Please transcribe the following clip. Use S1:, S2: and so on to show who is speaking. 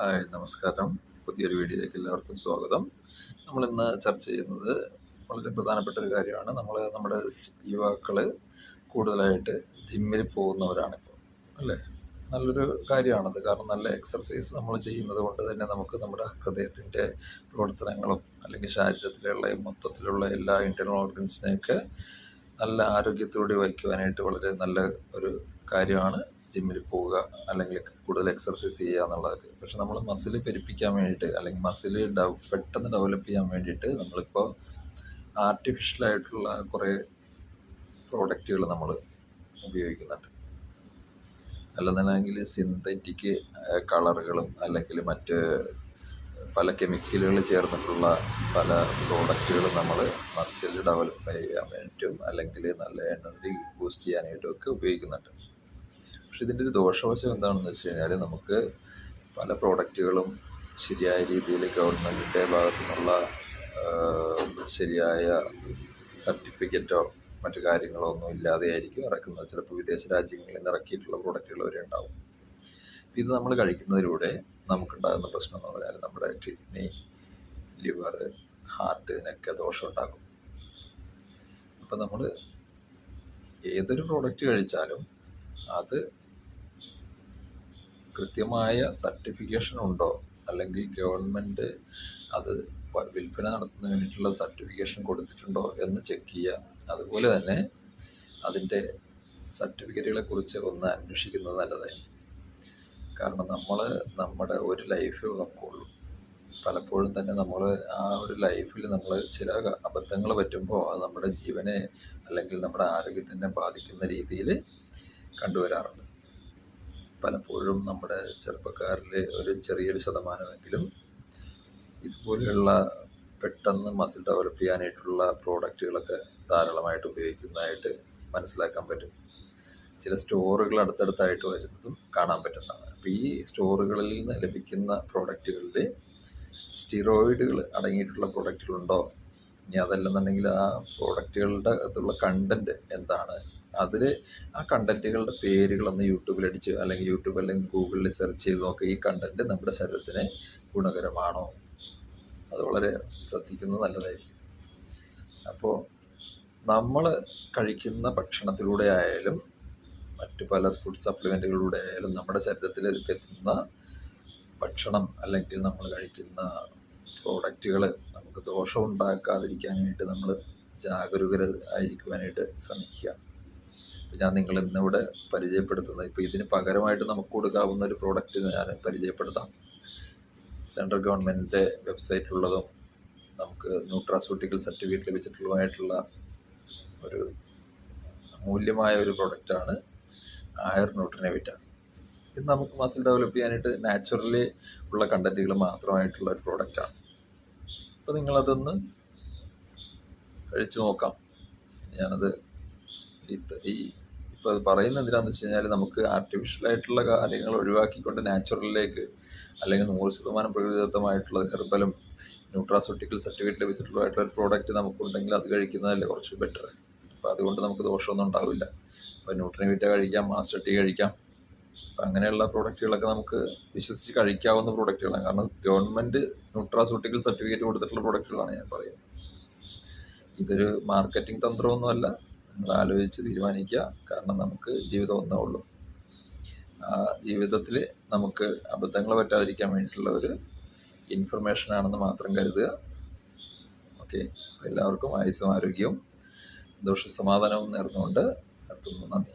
S1: Hi നമസ്കാരം. പുതിയൊരു വീഡിയോയിലേക്ക് എല്ലാവർക്കും സ്വാഗതം. നമ്മൾ ഇന്ന് ചർച്ച ചെയ്യുന്നത് വളരെ പ്രധാനപ്പെട്ട ഒരു കാര്യമാണ്. നമ്മൾ നമ്മുടെ യുവാക്കൾ കൂടുതലായിട്ട് ജിമ്മിൽ പോകുന്നവരാണിപ്പോൾ അല്ലേ? നല്ലൊരു കാര്യമാണത്. കാരണം നല്ല എക്സർസൈസ് നമ്മൾ ചെയ്യുന്നത് കൊണ്ട് തന്നെ നമുക്ക് നമ്മുടെ ഹൃദയത്തിന്റെ പ്രവർത്തനങ്ങളും അല്ലെങ്കിൽ ശരീരത്തിലുള്ള മൊത്തത്തിലുള്ള എല്ലാ ഇന്റർണൽ ഓർഗൻസിനെയൊക്കെ നല്ല ആരോഗ്യത്തോടെ വയ്ക്കുവാനായിട്ട് വളരെ നല്ല ഒരു കാര്യമാണ്. ജിമ്മിൽ പോവുക അല്ലെങ്കിൽ കൂടുതൽ എക്സർസൈസ് ചെയ്യുക എന്നുള്ളത് പക്ഷെ നമ്മൾ മസിൽ പെരുപ്പിക്കാൻ വേണ്ടിയിട്ട് അല്ലെങ്കിൽ മസിൽ ഡെവ പെട്ടെന്ന് ഡെവലപ്പ് ചെയ്യാൻ വേണ്ടിയിട്ട് നമ്മളിപ്പോൾ ആർട്ടിഫിഷ്യലായിട്ടുള്ള കുറേ പ്രോഡക്റ്റുകൾ നമ്മൾ ഉപയോഗിക്കുന്നുണ്ട്. അല്ലെന്നുണ്ടെങ്കിൽ സിന്തറ്റിക് കളറുകളും അല്ലെങ്കിൽ മറ്റ് പല കെമിക്കലുകൾ ചേർന്നിട്ടുള്ള പല പ്രോഡക്റ്റുകളും നമ്മൾ മസിൽ ഡെവലപ്പ് ചെയ്യാൻ വേണ്ടിയിട്ടും അല്ലെങ്കിൽ നല്ല എനർജി ബൂസ്റ്റ് ചെയ്യാനായിട്ടും ഒക്കെ ഉപയോഗിക്കുന്നുണ്ട്. പക്ഷെ ഇതിന്റെ ഒരു ദോഷവശം എന്താണെന്ന് വെച്ച് കഴിഞ്ഞാൽ നമുക്ക് പല പ്രോഡക്റ്റുകളും ശരിയായ രീതിയിൽ ഗവൺമെന്റിന്റെ ഭാഗത്തു നിന്നുള്ള ശരിയായ സർട്ടിഫിക്കറ്റോ മറ്റു കാര്യങ്ങളോ ഒന്നും ഇല്ലാതെയായിരിക്കും ഇറക്കുന്നത്. ചിലപ്പോൾ വിദേശ രാജ്യങ്ങളിൽ നിന്ന് ഇറക്കിയിട്ടുള്ള പ്രോഡക്റ്റുകൾ വരെ ഉണ്ടാവും. ഇത് നമ്മൾ കഴിക്കുന്നതിലൂടെ നമുക്കുണ്ടാകുന്ന പ്രശ്നം എന്ന് പറഞ്ഞാൽ നമ്മുടെ കിഡ്നി ലിവർ ഹാർട്ട് ഇതിനൊക്കെ ദോഷം ഉണ്ടാകും അപ്പം നമ്മൾ ഏതൊരു പ്രോഡക്റ്റ് കഴിച്ചാലും അത് കൃത്യമായ സർട്ടിഫിക്കേഷൻ ഉണ്ടോ? അല്ലെങ്കിൽ ഗവൺമെന്റ് അത് വിൽപ്പന നടത്തുന്ന വേണ്ടിയിട്ടുള്ള സർട്ടിഫിക്കേഷൻ കൊടുത്തിട്ടുണ്ടോ എന്ന് ചെക്ക് ചെയ്യുക. അതുപോലെ തന്നെ അതിന്റെ സർട്ടിഫിക്കറ്റുകളെ കുറിച്ച് ഒന്ന് അന്വേഷിക്കുന്നത് നല്ലതായിരിക്കും കാരണം നമ്മൾ നമ്മുടെ ഒരു ലൈഫ് നമുക്കുള്ളൂ. പലപ്പോഴും തന്നെ നമ്മൾ ആ ഒരു ലൈഫിൽ നമ്മൾ ചില അബദ്ധങ്ങൾ പറ്റുമ്പോൾ അത് നമ്മുടെ ജീവനെ അല്ലെങ്കിൽ നമ്മുടെ ആരോഗ്യത്തിനെ ബാധിക്കുന്ന രീതിയിൽ കണ്ടുവരാറുണ്ട്. പലപ്പോഴും നമ്മുടെ ചെറുപ്പക്കാരിൽ ഒരു ചെറിയൊരു ശതമാനമെങ്കിലും ഇതുപോലെയുള്ള പെട്ടെന്ന് മസിൽ ഡെവലപ്പ് ചെയ്യാനായിട്ടുള്ള പ്രോഡക്റ്റുകളൊക്കെ ധാരാളമായിട്ട് ഉപയോഗിക്കുന്നതായിട്ട് മനസ്സിലാക്കാൻ പറ്റും. ചില സ്റ്റോറുകൾ അടുത്തടുത്തായിട്ട് വരുന്നതും കാണാൻ പറ്റുന്നതാണ്. അപ്പോൾ ഈ സ്റ്റോറുകളിൽ നിന്ന് ലഭിക്കുന്ന പ്രോഡക്റ്റുകളിൽ സ്റ്റിറോയിഡുകൾ അടങ്ങിയിട്ടുള്ള പ്രോഡക്റ്റുകളുണ്ടോ? ഇനി അതല്ലെന്നുണ്ടെങ്കിൽ ആ പ്രോഡക്റ്റുകളുടെ അകത്തുള്ള കണ്ടന്റ് എന്താണ്? അതിൽ ആ കണ്ടന്റുകളുടെ പേരുകളൊന്ന് യൂട്യൂബിൽ അടിച്ച് അല്ലെങ്കിൽ യൂട്യൂബ് അല്ലെങ്കിൽ ഗൂഗിളിൽ സെർച്ച് ചെയ്ത് നോക്കുക ഈ കണ്ടന്റ് നമ്മുടെ ശരീരത്തിന് ഗുണകരമാണോ? അത് വളരെ ശ്രദ്ധിക്കുന്നത് നല്ലതായിരിക്കും. അപ്പോൾ നമ്മൾ കഴിക്കുന്ന ഭക്ഷണത്തിലൂടെ ആയാലും മറ്റു പല ഫുഡ് സപ്ലിമെന്റുകളിലൂടെ ആയാലും നമ്മുടെ ശരീരത്തിൽ എത്തുന്ന ഭക്ഷണം അല്ലെങ്കിൽ നമ്മൾ കഴിക്കുന്ന പ്രോഡക്റ്റുകൾ നമുക്ക് ദോഷം ഉണ്ടാക്കാതിരിക്കാനായിട്ട് നമ്മൾ ജാഗരൂകര ആയിരിക്കുവാനായിട്ട് ശ്രമിക്കുക. ഞാൻ നിങ്ങൾ ഇന്നിവിടെ പരിചയപ്പെടുത്തുന്നത്. ഇപ്പോൾ ഇതിന് പകരമായിട്ട് നമുക്ക് കൊടുക്കാവുന്ന ഒരു പ്രോഡക്റ്റ് ഞാൻ പരിചയപ്പെടുത്താം. സെൻട്രൽ ഗവൺമെന്റിന്റെ വെബ്സൈറ്റിലുള്ളതും നമുക്ക് ന്യൂട്രാസ്യൂട്ടിക്കൽ സർട്ടിഫിക്കറ്റ് ലഭിച്ചിട്ടുള്ളതുമായിട്ടുള്ള ഒരു മൂല്യമായ ഒരു പ്രോഡക്റ്റാണ് ആയർ ന്യൂട്രിനെവിറ്റ. ഇത് നമുക്ക് മസിൽ ഡെവലപ്പ് ചെയ്യാനായിട്ട് നാച്ചുറലി ഉള്ള കണ്ടന്റുകൾ മാത്രമായിട്ടുള്ള ഒരു പ്രോഡക്റ്റാണ് അപ്പോൾ നിങ്ങളതൊന്ന് കഴിച്ചു നോക്കാം. ഞാനത് ഈ ഇപ്പോൾ അത് പറയുന്നത് എന്തിനാണെന്ന് വെച്ച് കഴിഞ്ഞാൽ നമുക്ക് ആർട്ടിഫിഷ്യലായിട്ടുള്ള കാര്യങ്ങൾ ഒഴിവാക്കിക്കൊണ്ട് നാച്ചുറലിലേക്ക് അല്ലെങ്കിൽ നൂറ് ശതമാനം പ്രകൃതിദത്തമായിട്ടുള്ള ഹെർബലും ന്യൂട്രാസോട്ടിക്കൽ സർട്ടിഫിക്കറ്റ് ലഭിച്ചിട്ടുള്ളതായിട്ടുള്ള ഒരു പ്രോഡക്റ്റ് നമുക്കുണ്ടെങ്കിൽ അത് കഴിക്കുന്നതല്ലേ കുറച്ച് ബെറ്റർ അപ്പോൾ അതുകൊണ്ട് നമുക്ക് ദോഷമൊന്നും ഉണ്ടാവില്ല. അപ്പോൾ ന്യൂട്രിനവിറ്റ കഴിക്കാം മാസ്റ്റർ ടീ കഴിക്കാം. അപ്പം അങ്ങനെയുള്ള പ്രോഡക്റ്റുകളൊക്കെ നമുക്ക് വിശ്വസിച്ച് കഴിക്കാവുന്ന പ്രോഡക്റ്റുകളാണ് കാരണം ഗവൺമെന്റ് ന്യൂട്രാസോട്ടിക്കൽ സർട്ടിഫിക്കറ്റ് കൊടുത്തിട്ടുള്ള പ്രോഡക്റ്റുകളാണ് ഞാൻ പറയുന്നത്. ഇതൊരു മാർക്കറ്റിംഗ് തന്ത്രമൊന്നുമല്ല. നിങ്ങൾ ആലോചിച്ച് തീരുമാനിക്കുക. കാരണം നമുക്ക് ജീവിതം ഒന്നേ ഉള്ളൂ. ആ ജീവിതത്തിൽ നമുക്ക് അബദ്ധങ്ങൾ പറ്റാതിരിക്കാൻ വേണ്ടിയിട്ടുള്ള ഒരു ഇൻഫർമേഷൻ ആണെന്ന് മാത്രം കരുതുക. ഓക്കെ എല്ലാവർക്കും ആയുസ്സും ആരോഗ്യവും സന്തോഷ സമാധാനവും നേർന്നുകൊണ്ട് നിർത്തുന്നു നന്ദി.